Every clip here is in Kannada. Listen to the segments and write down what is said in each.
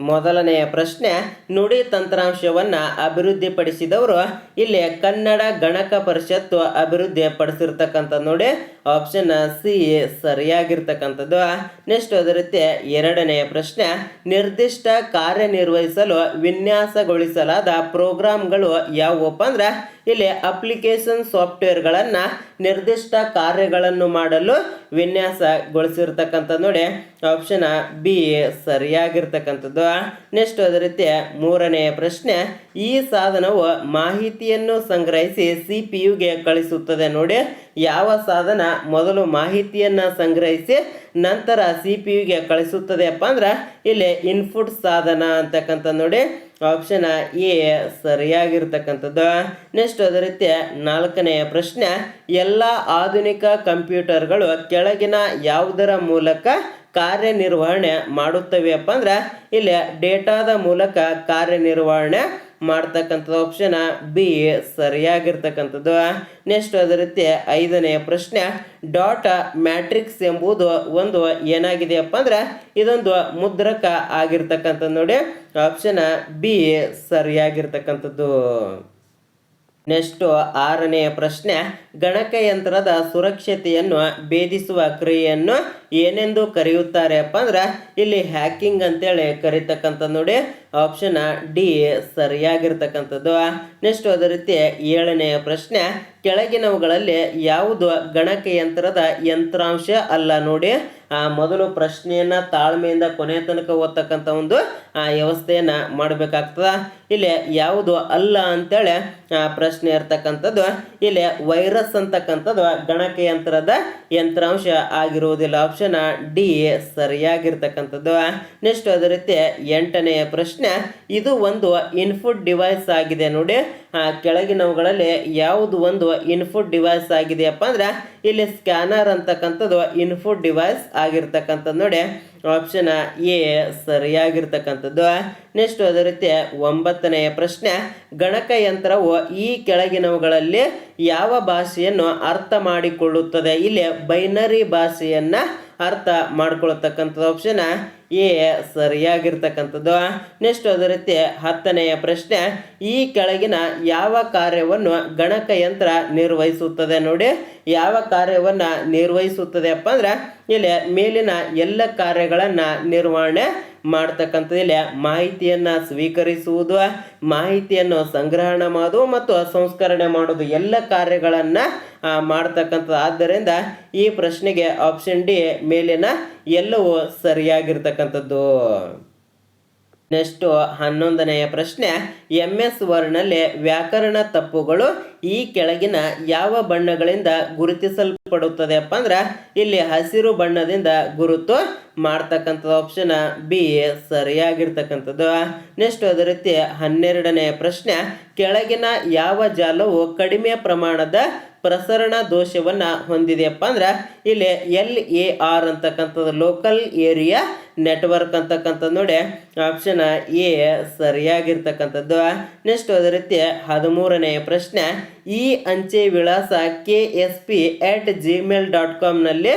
ಮೊದಲನೆಯ ಪ್ರಶ್ನೆ, ನುಡಿ ತಂತ್ರಾಂಶವನ್ನು ಅಭಿವೃದ್ಧಿಪಡಿಸಿದವರು ಇಲ್ಲಿ ಕನ್ನಡ ಗಣಕ ಪರಿಷತ್ತು ಅಭಿವೃದ್ಧಿ ಪಡಿಸಿರ್ತಕ್ಕಂಥ ನೋಡಿ ಆಪ್ಷನ್ ಸಿ ಸರಿಯಾಗಿರ್ತಕ್ಕಂಥದ್ದು. ನೆಕ್ಸ್ಟ್ ಅದೇ ರೀತಿ ಎರಡನೆಯ ಪ್ರಶ್ನೆ, ನಿರ್ದಿಷ್ಟ ಕಾರ್ಯನಿರ್ವಹಿಸಲು ವಿನ್ಯಾಸಗೊಳಿಸಲಾದ ಪ್ರೋಗ್ರಾಮ್ಗಳು ಯಾವುವಪ್ಪ ಅಂದ್ರೆ ಇಲ್ಲಿ ಅಪ್ಲಿಕೇಶನ್ ಸಾಫ್ಟ್ವೇರ್ಗಳನ್ನು ನಿರ್ದಿಷ್ಟ ಕಾರ್ಯಗಳನ್ನು ಮಾಡಲು ವಿನ್ಯಾಸಗೊಳಿಸಿರ್ತಕ್ಕಂಥ ನೋಡಿ. Option B ಸರಿಯಾಗಿರ್ತಕ್ಕಂಥದ್ದು. ನೆಕ್ಸ್ಟ್ ಅದೇ ರೀತಿ ಮೂರನೆಯ ಪ್ರಶ್ನೆ, ಈ ಸಾಧನವು ಮಾಹಿತಿಯನ್ನು ಸಂಗ್ರಹಿಸಿ ಸಿ ಪಿ ಯುಗೆ ಕಳಿಸುತ್ತದೆ ನೋಡಿ. ಯಾವ ಸಾಧನ ಮೊದಲು ಮಾಹಿತಿಯನ್ನು ಸಂಗ್ರಹಿಸಿ ನಂತರ ಸಿ ಪಿ ಯುಗೆ ಕಳಿಸುತ್ತದೆಯಪ್ಪ ಅಂದ್ರೆ ಇಲ್ಲಿ ಇನ್ಪುಟ್ ಸಾಧನ ಅಂತಕ್ಕಂಥ ನೋಡಿ. ಆಪ್ಷನ್ ಎ ಸರಿಯಾಗಿರ್ತಕ್ಕಂಥದ್ದು. ನೆಕ್ಸ್ಟ್ ಅದೇ ರೀತಿ ನಾಲ್ಕನೆಯ ಪ್ರಶ್ನೆ, ಎಲ್ಲ ಆಧುನಿಕ ಕಂಪ್ಯೂಟರ್ಗಳು ಕೆಳಗಿನ ಯಾವುದರ ಮೂಲಕ ಕಾರ್ಯನಿರ್ವಹಣೆ ಮಾಡುತ್ತವೆಯಪ್ಪ ಅಂದ್ರೆ ಇಲ್ಲಿ ಡೇಟಾದ ಮೂಲಕ ಕಾರ್ಯನಿರ್ವಹಣೆ ಮಾಡ್ತಕ್ಕಂಥದ್ದು ಆಪ್ಷನ್ ಬಿ ಸರಿಯಾಗಿರ್ತಕ್ಕಂಥದ್ದು. ನೆಕ್ಸ್ಟ್ ಅದೇ ರೀತಿ ಐದನೆಯ ಪ್ರಶ್ನೆ ಡಾಟ್ ಮ್ಯಾಟ್ರಿಕ್ಸ್ ಎಂಬುದು ಒಂದು ಏನಾಗಿದೆಯಪ್ಪ ಅಂದ್ರೆ ಇದೊಂದು ಮುದ್ರಕ ಆಗಿರ್ತಕ್ಕಂಥದ್ದು ನೋಡಿ. Option B ಸರಿಯಾಗಿರ್ತಕ್ಕಂಥದ್ದು. ನೆಕ್ಸ್ಟು ಆರನೆಯ ಪ್ರಶ್ನೆ, ಗಣಕಯಂತ್ರದ ಸುರಕ್ಷತೆಯನ್ನು ಭೇದಿಸುವ ಕ್ರಿಯೆಯನ್ನು ಏನೆಂದು ಕರೆಯುತ್ತಾರೆ ಅಪ್ಪ ಅಂದ್ರೆ, ಇಲ್ಲಿ ಹ್ಯಾಕಿಂಗ್ ಅಂತೇಳಿ ಕರೀತಕ್ಕಂಥ ನೋಡಿ ಆಪ್ಷನ್ ಡಿ ಸರಿಯಾಗಿರ್ತಕ್ಕಂಥದ್ದು. ನೆಕ್ಸ್ಟ್ ಅದೇ ರೀತಿ ಏಳನೆಯ ಪ್ರಶ್ನೆ ಕೆಳಗಿನವುಗಳಲ್ಲಿ ಯಾವುದು ಗಣಕಯಂತ್ರದ ಯಂತ್ರಾಂಶ ಅಲ್ಲ ನೋಡಿ. ಮೊದಲು ಪ್ರಶ್ನೆಯನ್ನ ತಾಳ್ಮೆಯಿಂದ ಕೊನೆಯ ತನಕ ಓದ್ತಕ್ಕಂಥ ಒಂದು ವ್ಯವಸ್ಥೆಯನ್ನ ಮಾಡಬೇಕಾಗ್ತದ. ಇಲ್ಲಿ ಯಾವುದು ಅಲ್ಲ ಅಂತೇಳಿ, ಆ, ಪ್ರಶ್ನೆ ಇರ್ತಕ್ಕಂಥದ್ದು. ಇಲ್ಲಿ ವೈರಸ್ ಅಂತಕ್ಕಂಥದ್ದು ಗಣಕಯಂತ್ರದ ಯಂತ್ರಾಂಶ ಆಗಿರುವುದಿಲ್ಲ. Option D ಸರಿಯಾಗಿರ್ತಕ್ಕಂಥದ್ದು. ನೆಕ್ಸ್ಟ್ ಅದೇ ರೀತಿ ಎಂಟನೆಯ ಪ್ರಶ್ನೆ, ಇದು ಒಂದು ಇನ್ಪುಟ್ ಡಿವೈಸ್ ಆಗಿದೆ ನೋಡಿ. ಕೆಳಗಿನವುಗಳಲ್ಲಿ ಯಾವುದು ಒಂದು ಇನ್ಫುಟ್ ಡಿವೈಸ್ ಆಗಿದೆಯಪ್ಪ ಅಂದ್ರೆ ಇಲ್ಲಿ ಸ್ಕ್ಯಾನರ್ ಅಂತಕ್ಕಂಥದ್ದು ಇನ್ಫುಟ್ ಡಿವೈಸ್ ಆಗಿರ್ತಕ್ಕಂಥದ್ದು ನೋಡಿ. ಆಪ್ಷನ್ ಎ ಸರಿಯಾಗಿರ್ತಕ್ಕಂಥದ್ದು. ನೆಕ್ಸ್ಟ್ ಅದೇ ರೀತಿ ಒಂಬತ್ತನೆಯ ಪ್ರಶ್ನೆ. ಗಣಕಯಂತ್ರವು ಈ ಕೆಳಗಿನವುಗಳಲ್ಲಿ ಯಾವ ಭಾಷೆಯನ್ನು ಅರ್ಥ ಮಾಡಿಕೊಳ್ಳುತ್ತದೆ? ಇಲ್ಲಿ ಬೈನರಿ ಭಾಷೆಯನ್ನ ಅರ್ಥ ಮಾಡ್ಕೊಳ್ತಕ್ಕಂಥದ್ದು ಆಪ್ಷನ್ ಎ ಸರಿಯಾಗಿರ್ತಕ್ಕಂಥದ್ದು. ನೆಕ್ಸ್ಟ್ ಅದೇ ರೀತಿ ಹತ್ತನೆಯ ಪ್ರಶ್ನೆ, ಈ ಕೆಳಗಿನ ಯಾವ ಕಾರ್ಯವನ್ನು ಗಣಕಯಂತ್ರ ನಿರ್ವಹಿಸುತ್ತದೆ ನೋಡಿ. ಯಾವ ಕಾರ್ಯವನ್ನು ನಿರ್ವಹಿಸುತ್ತದೆ ಅಪ್ಪ ಅಂದ್ರೆ, ಇಲ್ಲಿ ಮೇಲಿನ ಎಲ್ಲ ಕಾರ್ಯಗಳನ್ನು ನಿರ್ವಹಣೆ ಮಾಡ್ತಕ್ಕಂಥದ್ದು ಇಲ್ಲಿ ಮಾಹಿತಿಯನ್ನು ಸ್ವೀಕರಿಸುವುದು, ಮಾಹಿತಿಯನ್ನು ಸಂಗ್ರಹಣ ಮಾಡೋದು ಮತ್ತು ಸಂಸ್ಕರಣೆ ಮಾಡೋದು ಎಲ್ಲ ಕಾರ್ಯಗಳನ್ನು ಮಾಡ್ತಕ್ಕಂಥದ್ದು. ಆದ್ದರಿಂದ ಈ ಪ್ರಶ್ನೆಗೆ ಆಪ್ಷನ್ ಡಿ ಮೇಲಿನ ಎಲ್ಲವೂ ಸರಿಯಾಗಿರ್ತಕ್ಕಂಥದ್ದು. ನೆಕ್ಸ್ಟು ಹನ್ನೊಂದನೆಯ ಪ್ರಶ್ನೆ ಎಂ ಎಸ್ ವರ್ಡ್ನಲ್ಲಿ ವ್ಯಾಕರಣ ತಪ್ಪುಗಳು ಈ ಕೆಳಗಿನ ಯಾವ ಬಣ್ಣಗಳಿಂದ ಗುರುತಿಸಲ್ಪಡುತ್ತದೆ ಅಪ್ಪ ಅಂದ್ರೆ, ಇಲ್ಲಿ ಹಸಿರು ಬಣ್ಣದಿಂದ ಗುರುತು ಮಾಡ್ತಕ್ಕಂಥದ್ದು ಆಪ್ಷನ್ ಬಿ ಸರಿಯಾಗಿರ್ತಕ್ಕಂಥದ್ದು. ನೆಕ್ಸ್ಟ್ ಅದೇ ರೀತಿ ಹನ್ನೆರಡನೆಯ ಪ್ರಶ್ನೆ, ಕೆಳಗಿನ ಯಾವ ಜಾಲವು ಕಡಿಮೆ ಪ್ರಮಾಣದ ಪ್ರಸರಣ ದೋಷವನ್ನ ಹೊಂದಿದೆಯಪ್ಪ ಅಂದ್ರೆ, ಇಲ್ಲಿ ಎಲ್ ಎ ಆರ್ ಅಂತಕ್ಕಂಥದ್ದು ಲೋಕಲ್ ಏರಿಯಾ ನೆಟ್ವರ್ಕ್ ಅಂತಕ್ಕಂಥದ್ದು ನೋಡಿ ಆಪ್ಷನ್ ಎ ಸರಿಯಾಗಿರ್ತಕ್ಕಂಥದ್ದು. ನೆಕ್ಸ್ಟ್ ಅದೇ ರೀತಿ ಹದಿಮೂರನೆಯ ಪ್ರಶ್ನೆ, ಈ ಅಂಚೆ ವಿಳಾಸ K S P at Gmail dot ಕಾಮ್ನಲ್ಲಿ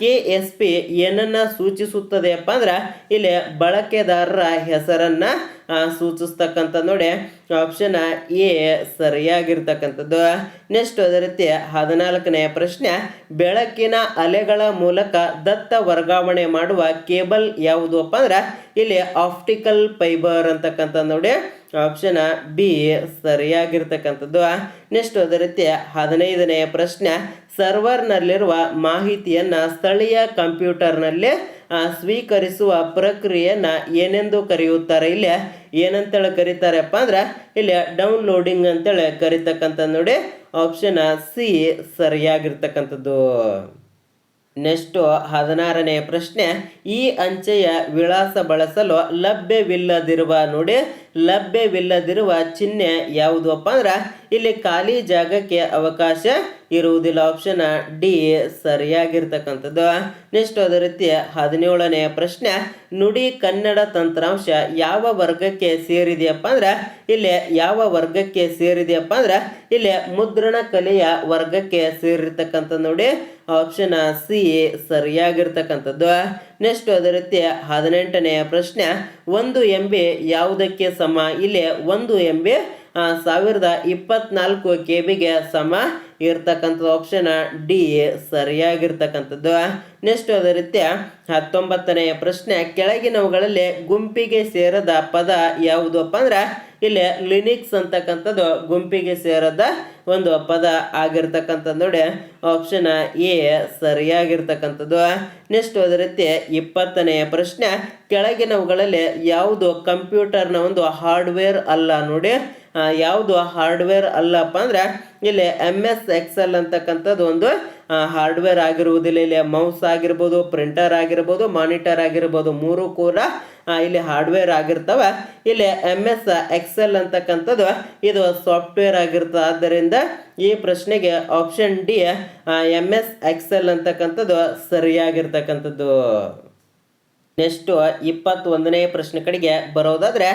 K S P ಏನನ್ನ ಸೂಚಿಸುತ್ತದೆಯಪ್ಪ ಅಂದ್ರೆ, ಇಲ್ಲಿ ಬಳಕೆದಾರರ ಹೆಸರನ್ನ ಸೂಚಿಸ್ತಕ್ಕಂಥದ್ದು ಸೂಚಿಸ್ತಕ್ಕಂಥ ನೋಡಿ ಆಪ್ಷನ್ ಎ ಸರಿಯಾಗಿರ್ತಕ್ಕಂಥದ್ದು. ನೆಕ್ಸ್ಟ್ ಅದೇ ರೀತಿ ಹದಿನಾಲ್ಕನೆಯ ಪ್ರಶ್ನೆ, ಬೆಳಕಿನ ಅಲೆಗಳ ಮೂಲಕ ದತ್ತ ವರ್ಗಾವಣೆ ಮಾಡುವ ಕೇಬಲ್ ಯಾವುದು ಅಪ್ಪ ಅಂದ್ರೆ ಇಲ್ಲಿ ಆಪ್ಟಿಕಲ್ ಫೈಬರ್ ಅಂತಕ್ಕಂಥ ನೋಡಿ, ಆಪ್ಷನ್ ಬಿ ಸರಿಯಾಗಿರ್ತಕ್ಕಂಥದ್ದು. ನೆಕ್ಸ್ಟ್ ಅದೇ ರೀತಿ ಹದಿನೈದನೆಯ ಪ್ರಶ್ನೆ, ಸರ್ವರ್ನಲ್ಲಿರುವ ಮಾಹಿತಿಯನ್ನು ಸ್ಥಳೀಯ ಕಂಪ್ಯೂಟರ್ನಲ್ಲಿ ನಲ್ಲಿ ಸ್ವೀಕರಿಸುವ ಪ್ರಕ್ರಿಯೆಯನ್ನ ಏನೆಂದು ಕರೆಯುತ್ತಾರೆ? ಇಲ್ಲಿ ಏನಂತೇಳಿ ಕರೀತಾರಪ್ಪ ಅಂದ್ರೆ, ಇಲ್ಲಿ ಡೌನ್ಲೋಡಿಂಗ್ ಅಂತೇಳಿ ಕರಿತಕ್ಕಂಥ ನೋಡಿ, ಆಪ್ಷನ್ ಸಿ ಸರಿಯಾಗಿರ್ತಕ್ಕಂಥದ್ದು. ನೆಕ್ಸ್ಟು ಹದಿನಾರನೆಯ ಪ್ರಶ್ನೆ ಈ ಅಂಚೆಯ ವಿಳಾಸ ಬಳಸಲು ಲಭ್ಯವಿಲ್ಲದಿರುವ ನೋಡಿ ಲಭ್ಯವಿಲ್ಲದಿರುವ ಚಿಹ್ನೆ ಯಾವುದು ಅಪ್ಪ ಅಂದ್ರೆ ಇಲ್ಲಿ ಖಾಲಿ ಜಾಗಕ್ಕೆ ಅವಕಾಶ ಇರುವುದಿಲ್ಲ. Option D ಸರಿಯಾಗಿರ್ತಕ್ಕಂಥದ್ದು. ನೆಕ್ಸ್ಟ್ ಅದೇ ರೀತಿ ಹದಿನೇಳನೆಯ ಪ್ರಶ್ನೆ. ನುಡಿ ಕನ್ನಡ ತಂತ್ರಾಂಶ ಯಾವ ವರ್ಗಕ್ಕೆ ಸೇರಿದೆಯಪ್ಪ ಅಂದ್ರೆ ಇಲ್ಲಿ ಯಾವ ವರ್ಗಕ್ಕೆ ಸೇರಿದೆಯಪ್ಪ ಅಂದ್ರೆ ಇಲ್ಲಿ ಮುದ್ರಣ ಕಲೆಯ ವರ್ಗಕ್ಕೆ ಸೇರಿರ್ತಕ್ಕಂಥ ನೋಡಿ. Option C ಸರಿಯಾಗಿರ್ತಕ್ಕಂಥದ್ದು. ನೆಕ್ಸ್ಟ್ ಅದೇ ಹದಿನೆಂಟನೆಯ ಪ್ರಶ್ನೆ, ಒಂದು ಎಂ ಬಿ ಯಾವುದಕ್ಕೆ ಸಮ? ಇಲ್ಲಿ ಒಂದು ಎಂ ಬಿ ಸಾವಿರದ ಇಪ್ಪತ್ನಾಲ್ಕು ಕೆ ಬಿಗೆ ಸಮ ಇರ್ತಕ್ಕಂಥದ್ದು ಆಪ್ಷನ್ ಡಿ ಸರಿಯಾಗಿರ್ತಕ್ಕಂಥದ್ದು. ನೆಕ್ಸ್ಟ್ ಅದೇ ರೀತಿ ಹತ್ತೊಂಬತ್ತನೆಯ ಪ್ರಶ್ನೆ, ಕೆಳಗಿನವುಗಳಲ್ಲಿ ಗುಂಪಿಗೆ ಸೇರದ ಪದ ಯಾವುದಪ್ಪ ಅಂದ್ರೆ ಇಲ್ಲಿ ಲಿನಿಕ್ಸ್ ಅಂತಕ್ಕಂಥದ್ದು ಗುಂಪಿಗೆ ಸೇರದ ಒಂದು ಪದ ಆಗಿರ್ತಕ್ಕಂಥದ್ದು ನೋಡಿ. ಆಪ್ಷನ್ ಎ ಸರಿಯಾಗಿರ್ತಕ್ಕಂಥದ್ದು. ನೆಕ್ಸ್ಟ್ ಅದೇ ರೀತಿ ಇಪ್ಪತ್ತನೆಯ ಪ್ರಶ್ನೆ. ಕೆಳಗಿನವುಗಳಲ್ಲಿ ಯಾವುದು ಕಂಪ್ಯೂಟರ್ನ ಒಂದು ಹಾರ್ಡ್ವೇರ್ ಅಲ್ಲ ನೋಡಿ. ಯಾವುದು ಹಾರ್ಡ್ವೇರ್ ಅಲ್ಲಪ್ಪ ಅಂದ್ರೆ ಇಲ್ಲಿ ಎಂ ಎಸ್ ಎಕ್ಸೆಲ್ ಅಂತಕ್ಕಂಥದ್ದು ಒಂದು ಹಾರ್ಡ್ವೇರ್ ಆಗಿರುವುದಿಲ್ಲ. ಇಲ್ಲಿ ಮೌಸ್ ಆಗಿರ್ಬೋದು ಪ್ರಿಂಟರ್ ಆಗಿರ್ಬೋದು ಮಾನಿಟರ್ ಆಗಿರ್ಬೋದು, ಮೂರು ಕೂಡ ಇಲ್ಲಿ ಹಾರ್ಡ್ವೇರ್ ಆಗಿರ್ತವೆ. ಇಲ್ಲಿ ಎಂ ಎಸ್ ಎಕ್ಸೆಲ್ ಅಂತಕ್ಕಂಥದ್ದು ಇದು ಸಾಫ್ಟ್ವೇರ್ ಆಗಿರ್ತದೆ. ಆದ್ದರಿಂದ ಈ ಪ್ರಶ್ನೆಗೆ option D M S Excel ಅಂತಕ್ಕಂಥದ್ದು ಸರಿಯಾಗಿರ್ತಕ್ಕಂಥದ್ದು. ನೆಕ್ಸ್ಟ್ ಇಪ್ಪತ್ತೊಂದನೇ ಪ್ರಶ್ನೆ ಕಡೆಗೆ ಬರೋದಾದ್ರೆ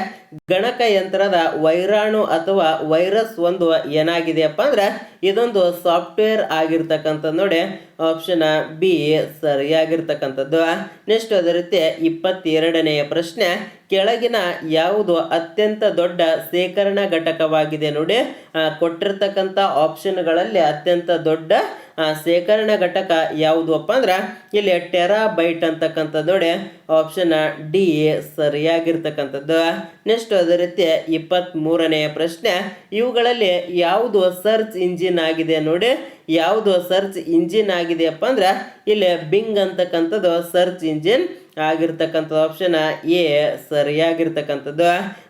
ಗಣಕಯಂತ್ರದ ವೈರಾಣು ಅಥವಾ ವೈರಸ್ ಒಂದು ಏನಾಗಿದೆಯಪ್ಪ ಅಂದ್ರೆ, ಇದೊಂದು ಸಾಫ್ಟ್ವೇರ್ ಆಗಿರ್ತಕ್ಕಂಥದ್ದು ನೋಡಿ. Option B ಸರಿಯಾಗಿರ್ತಕ್ಕಂಥದ್ದು. ನೆಕ್ಸ್ಟ್ ಅದೇ ರೀತಿ ಇಪ್ಪತ್ತೆರಡನೆಯ ಪ್ರಶ್ನೆ, ಕೆಳಗಿನ ಯಾವುದು ಅತ್ಯಂತ ದೊಡ್ಡ ಶೇಖರಣಾ ಘಟಕವಾಗಿದೆ ನೋಡಿ. ಕೊಟ್ಟಿರ್ತಕ್ಕಂಥ ಆಪ್ಷನ್ಗಳಲ್ಲಿ ಅತ್ಯಂತ ದೊಡ್ಡ ಸೇಕರಣಾ ಘಟಕ ಯಾವುದಪ್ಪ ಅಂದ್ರೆ ಇಲ್ಲಿ ಟೆರಾಬೈಟ್ ಅಂತಕ್ಕಂಥದ್ದು ನೋಡಿ. Option D ಸರಿಯಾಗಿರ್ತಕ್ಕಂಥದ್ದು. ನೆಕ್ಸ್ಟ್ ಅದೇ ರೀತಿ ಇಪ್ಪತ್ತ್ ಮೂರನೆಯ ಪ್ರಶ್ನೆ. ಇವುಗಳಲ್ಲಿ ಯಾವುದು ಸರ್ಚ್ ಇಂಜಿನ್ ಆಗಿದೆ ನೋಡಿ. ಯಾವುದು ಸರ್ಚ್ ಇಂಜಿನ್ ಆಗಿದೆಯಪ್ಪ ಅಂದ್ರೆ ಇಲ್ಲಿ ಬಿಂಗ್ ಅಂತಕ್ಕಂಥದ್ದು ಸರ್ಚ್ ಇಂಜಿನ್ ಆಗಿರ್ತಕ್ಕಂಥದ್ದು ಆಪ್ಷನ್ ಎ ಸರಿಯಾಗಿರ್ತಕ್ಕಂಥದ್ದು.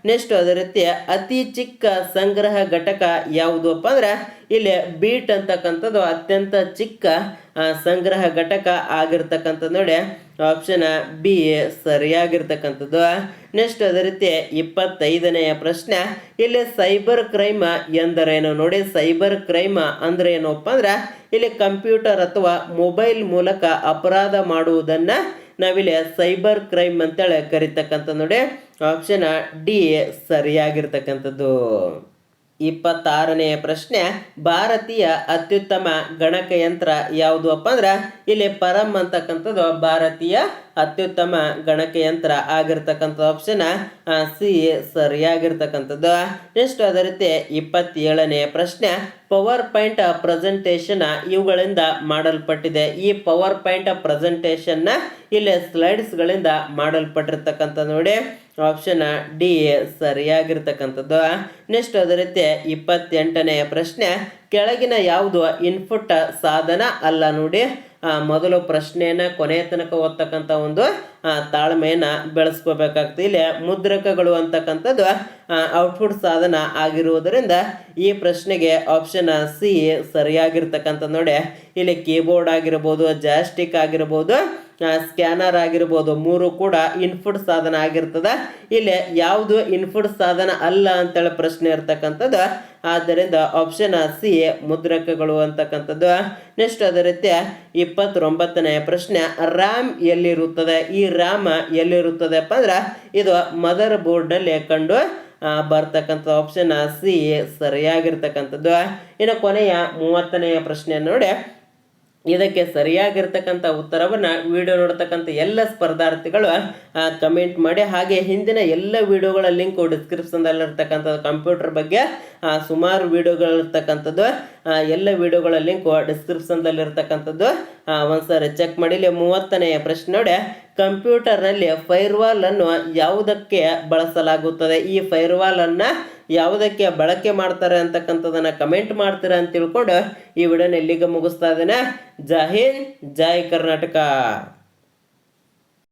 ನೆಕ್ಸ್ಟ್ ಅದೇ ರೀತಿ ಅತಿ ಚಿಕ್ಕ ಸಂಗ್ರಹ ಘಟಕ ಯಾವುದಪ್ಪ ಅಂದ್ರೆ ಇಲ್ಲಿ ಬೀಟ್ ಅಂತಕ್ಕಂಥದ್ದು ಅತ್ಯಂತ ಚಿಕ್ಕ ಸಂಗ್ರಹ ಘಟಕ ಆಗಿರ್ತಕ್ಕಂಥದ್ದು ನೋಡಿ. Option B ಸರಿಯಾಗಿರ್ತಕ್ಕಂಥದ್ದು. ನೆಕ್ಸ್ಟ್ ಅದೇ ರೀತಿ ಇಪ್ಪತ್ತೈದನೆಯ ಪ್ರಶ್ನೆ. ಇಲ್ಲಿ ಸೈಬರ್ ಕ್ರೈಮ್ ಎಂದರೇನು ನೋಡಿ. ಸೈಬರ್ ಕ್ರೈಮ್ ಅಂದ್ರೆ ಏನಪ್ಪ ಅಂದ್ರೆ ಇಲ್ಲಿ ಕಂಪ್ಯೂಟರ್ ಅಥವಾ ಮೊಬೈಲ್ ಮೂಲಕ ಅಪರಾಧ ಮಾಡುವುದನ್ನ ನಾವಿಲ್ಲಿ ಸೈಬರ್ ಕ್ರೈಮ್ ಅಂತೇಳಿ ಕರಿತಕ್ಕಂಥ ನೋಡಿ ಆಪ್ಷನ್ ಡಿ ಸರಿಯಾಗಿರ್ತಕ್ಕಂಥದ್ದು. ಇಪ್ಪತ್ತಾರನೆಯ ಪ್ರಶ್ನೆ, ಭಾರತೀಯ ಅತ್ಯುತ್ತಮ ಗಣಕಯಂತ್ರ ಯಾವುದು ಅಪ್ಪ ಅಂದ್ರೆ, ಇಲ್ಲಿ ಪರಮ್ ಅಂತಕ್ಕಂಥದ್ದು ಭಾರತೀಯ ಅತ್ಯುತ್ತಮ ಗಣಕಯಂತ್ರ ಆಗಿರ್ತಕ್ಕಂಥ ಆಪ್ಷನ್ ಸಿ ಸರಿಯಾಗಿರ್ತಕ್ಕಂಥದ್ದು. ನೆಕ್ಸ್ಟ್ ಅದೇ ರೀತಿ ಇಪ್ಪತ್ತೇಳನೆಯ ಪ್ರಶ್ನೆ ಪವರ್ ಪಾಯಿಂಟ್ ಪ್ರೆಸೆಂಟೇಷನ್ ಇವುಗಳಿಂದ ಮಾಡಲ್ಪಟ್ಟಿದೆ. ಈ ಪವರ್ ಪಾಯಿಂಟ್ ಪ್ರೆಸೆಂಟೇಷನ್ನ ಇಲ್ಲಿ ಸ್ಲೈಡ್ಸ್ಗಳಿಂದ ಮಾಡಲ್ಪಟ್ಟಿರ್ತಕ್ಕಂಥ ನೋಡಿ. Option D ಸರಿಯಾಗಿರ್ತಕ್ಕಂಥದ್ದು. ನೆಕ್ಸ್ಟ್ ಅದೇ ರೀತಿ ಇಪ್ಪತ್ತೆಂಟನೆಯ ಪ್ರಶ್ನೆ. ಕೆಳಗಿನ ಯಾವುದು ಇನ್ಪುಟ್ ಸಾಧನ ಅಲ್ಲ ನೋಡಿ. ಮೊದಲು ಪ್ರಶ್ನೆಯನ್ನು ಕೊನೆಯ ತನಕ ಓದ್ತಕ್ಕಂಥ ಒಂದು ತಾಳ್ಮೆಯನ್ನ ಬೆಳೆಸ್ಕೋಬೇಕಾಗ್ತದೆ. ಇಲ್ಲಿ ಮುದ್ರಕಗಳು ಅಂತಕ್ಕಂಥದ್ದು ಔಟ್ಪುಟ್ ಸಾಧನ ಆಗಿರುವುದರಿಂದ ಈ ಪ್ರಶ್ನೆಗೆ ಆಪ್ಷನ್ ಸಿ ಸರಿಯಾಗಿರ್ತಕ್ಕಂಥ ನೋಡಿ. ಇಲ್ಲಿ ಕೀಬೋರ್ಡ್ ಆಗಿರ್ಬೋದು ಜಾಸ್ಟಿಕ್ ಆಗಿರ್ಬೋದು ಸ್ಕ್ಯಾನರ್ ಆಗಿರ್ಬೋದು, ಮೂರು ಕೂಡ ಇನ್ಪುಟ್ ಸಾಧನ ಆಗಿರ್ತದೆ. ಇಲ್ಲಿ ಯಾವುದು ಇನ್ಪುಟ್ ಸಾಧನ ಅಲ್ಲ ಅಂತೇಳಿ ಪ್ರಶ್ನೆ ಇರ್ತಕ್ಕಂಥದ್ದು. ಆದ್ದರಿಂದ ಆಪ್ಷನ್ ಸಿ ಮುದ್ರಕಗಳು ಅಂತಕ್ಕಂಥದ್ದು. ನೆಕ್ಸ್ಟ್ ಅದೇ ರೀತಿ ಇಪ್ಪತ್ತೊಂಬತ್ತನೆಯ ಪ್ರಶ್ನೆ ರ್ಯಾಮ್ ಎಲ್ಲಿರುತ್ತದೆ? ಈ ರ್ಯಾಮ್ ಎಲ್ಲಿರುತ್ತದೆ ಅಂದ್ರೆ, ಇದು ಮದರ್ ಬೋರ್ಡ್ನಲ್ಲಿ ಕಂಡು ಬರ್ತಕ್ಕಂಥ ಆಪ್ಷನ್ ಸಿ ಸರಿಯಾಗಿರ್ತಕ್ಕಂಥದ್ದು. ಇನ್ನು ಕೊನೆಯ ಮೂವತ್ತನೆಯ ಪ್ರಶ್ನೆ ನೋಡಿ. ಇದಕ್ಕೆ ಸರಿಯಾಗಿರ್ತಕ್ಕಂಥ ಉತ್ತರವನ್ನು ವಿಡಿಯೋ ನೋಡ್ತಕ್ಕಂಥ ಎಲ್ಲ ಸ್ಪರ್ಧಾರ್ಥಿಗಳು ಕಮೆಂಟ್ ಮಾಡಿ. ಹಾಗೆ ಹಿಂದಿನ ಎಲ್ಲ ವಿಡಿಯೋಗಳ ಲಿಂಕು ಡಿಸ್ಕ್ರಿಪ್ಷನ್ದಲ್ಲಿರ್ತಕ್ಕಂಥ ಕಂಪ್ಯೂಟರ್ ಬಗ್ಗೆ ಸುಮಾರು ವಿಡಿಯೋಗಳಿರ್ತಕ್ಕಂಥದ್ದು ಎಲ್ಲ ವಿಡಿಯೋಗಳ ಲಿಂಕು ಡಿಸ್ಕ್ರಿಪ್ಷನ್ದಲ್ಲಿರ್ತಕ್ಕಂಥದ್ದು ಒಂದು ಸಾರಿ ಚೆಕ್ ಮಾಡಿ. ಇಲ್ಲಿ ಮೂವತ್ತನೆಯ ಪ್ರಶ್ನೆ ನೋಡಿ. ಕಂಪ್ಯೂಟರ್ನಲ್ಲಿ ಫೈರ್ವಾಲ್ ಅನ್ನು ಯಾವುದಕ್ಕೆ ಬಳಸಲಾಗುತ್ತದೆ? ಈ ಫೈರ್ವಾಲನ್ನು ಯಾವುದಕ್ಕೆ ಬಳಕೆ ಮಾಡ್ತಾರೆ ಅಂತಕ್ಕಂಥದ್ದನ್ನು ಕಮೆಂಟ್ ಮಾಡ್ತೀರಾ ಅಂತ ತಿಳ್ಕೊಂಡು ಈ ವಿಡಿಯೋನ ಎಲ್ಲಿಗೆ ಮುಗಿಸ್ತಾ ಇದ್ದೇನೆ. ಜೈ ಜೈ ಕರ್ನಾಟಕ.